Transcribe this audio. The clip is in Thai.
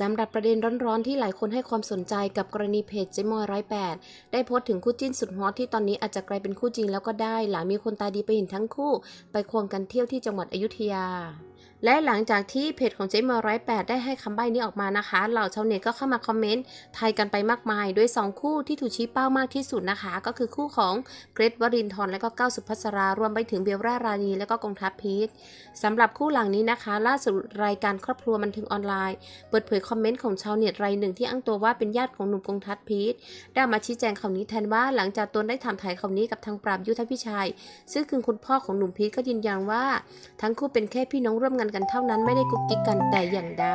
สำหรับประเด็นร้อนๆ ที่หลายคนให้ความสนใจกับกรณีเพจเจมอยร้อยแปดได้โพสต์ถึงคู่จิ้นสุดฮอตที่ตอนนี้อาจจะกลายเป็นคู่จริงแล้วก็ได้ หลังมีคนตาดีไปเห็นทั้งคู่ ไปควงกันเที่ยวที่จังหวัดอยุธยา และหลังจากที่เพจของเจมอร้อยแปดได้ให้คำใบ้นี้ออกมานะคะเหล่าชาวเน็ตก็เข้ามาคอมเมนต์ทายกันไปมากมายดยสองคู่ที่ถูกชี้เป้ามากที่สุดนะคะ ก็คือคู่ของเกรทวรินทร์และก็ก้าวสุภัสรารวมไปถึงเบลล่ารานีและก็กองทัพพีทสำหรับคู่หลังนี้นะคะ ล่าสุดรายการครอบครัวบันเทิงออนไลน์ เปิดเผยคอมเมนต์ของชาวเน็ตรายหนึ่งที่อ้างตัวว่าเป็นญาติของหนุ่มกงทัศน์พีทได้มาชี้แจงข่าวนี้แทนว่าหลังจากตนได้ถามถ่ายข่าวนี้กับทางปราบยุทธพิชัยซึ่งคือคุณพ่อของหนุ่มพีทก็ยืนยันว่า ทั้งคู่เป็นแค่พี่น้องร่วมงานกันเท่านั้นไม่ได้กุ๊กกิ๊กกันแต่อย่างใด